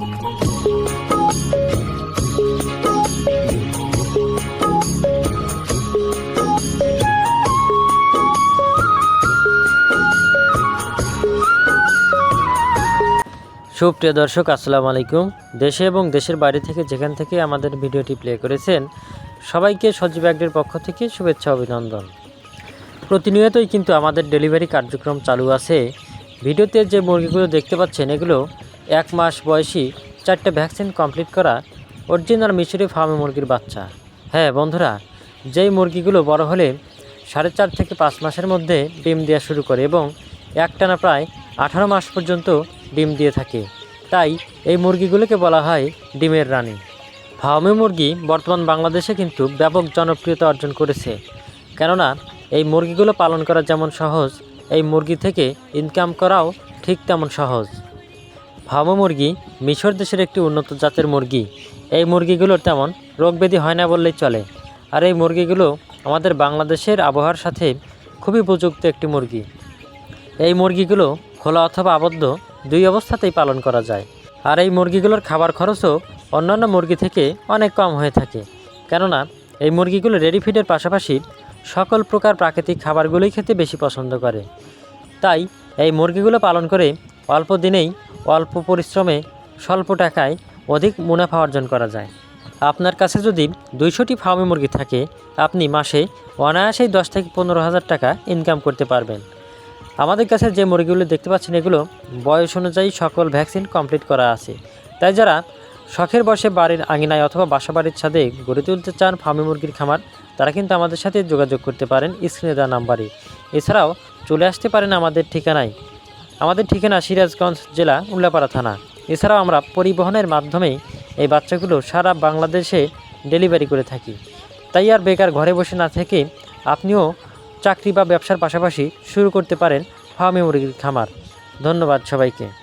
সুপ্রিয় দর্শক, আসসালামু আলাইকুম। দেশে এবং দেশের বাইরে থেকে যেখান থেকে আমাদের ভিডিওটি প্লে করেছেন, সবাইকে সজীব ব্যাগের পক্ষ থেকে শুভেচ্ছা, অভিনন্দন। প্রতিনিয়তই কিন্তু আমাদের ডেলিভারি কার্যক্রম চালু আছে। ভিডিওতে যে মুরগিগুলো দেখতে পাচ্ছেন, এগুলো এক মাস বয়সী চারটে ভ্যাকসিন কমপ্লিট করা অরিজিনাল মিশরি ফার্মে মুরগির বাচ্চা। হ্যাঁ বন্ধুরা, যেই মুরগিগুলো বড় হলে সাড়ে চার থেকে পাঁচ মাসের মধ্যে ডিম দেওয়া শুরু করে এবং একটানা প্রায় আঠারো মাস পর্যন্ত ডিম দিয়ে থাকে। তাই এই মুরগিগুলোকে বলা হয় ডিমের রানী। ফার্মে মুরগি বর্তমান বাংলাদেশে কিন্তু ব্যাপক জনপ্রিয়তা অর্জন করেছে। কেননা, এই মুরগিগুলো পালন করা যেমন সহজ, এই মুরগি থেকে ইনকাম করাও ঠিক তেমন সহজ। ফার্মো মুরগি, মিশর দেশের একটি উন্নত জাতের মুরগি। এই মুরগিগুলোর তেমন রোগব্যাধি হয় না বললেই চলে। আর এই মুরগিগুলো আমাদের বাংলাদেশের আবহাওয়ার সাথে খুবই উপযুক্ত একটি মুরগি। এই মুরগিগুলো খোলা অথবা আবদ্ধ দুই অবস্থাতেই পালন করা যায়। আর এই মুরগিগুলোর খাবার খরচও অন্যান্য মুরগি থেকে অনেক কম হয়ে থাকে। কেননা, এই মুরগিগুলো রেডি ফিডের পাশাপাশি সকল প্রকার প্রাকৃতিক খাবারগুলোই খেতে বেশি পছন্দ করে। তাই এই মুরগিগুলো পালন করে অল্প দিনেই অল্প পরিশ্রমে স্বল্প টাকায় অধিক মুনাফা অর্জন করা যায়। আপনার কাছে যদি দুইশোটি ফার্মি মুরগি থাকে, আপনি মাসে অনায়াসেই দশ থেকে পনেরো হাজার টাকা ইনকাম করতে পারবেন। আমাদের কাছে যে মুরগিগুলো দেখতে পাচ্ছেন, এগুলো বয়স অনুযায়ী সকল ভ্যাকসিন কমপ্লিট করা আছে। তাই যারা শখের বসে বাড়ির আঙিনায় অথবা বাসা বাড়ির ছাদে গড়ে তুলতে চান ফার্মি মুরগির খামার, তারা কিন্তু আমাদের সাথে যোগাযোগ করতে পারেন স্ক্রিনে দেওয়া নাম্বারে। এছাড়াও চলে আসতে পারেন আমাদের ঠিকানায় আমাদের ঠিকানা সিরাজগঞ্জ জেলা উল্লাপাড়া থানা। এছাড়াও আমরা পরিবহনের মাধ্যমেই এই বাচ্চাগুলো সারা বাংলাদেশে ডেলিভারি করে থাকি। তাই আর বেকার ঘরে বসে না থেকে আপনিও চাকরি বা ব্যবসার পাশাপাশি শুরু করতে পারেন ফার্মে মুরগির খামার। ধন্যবাদ সবাইকে।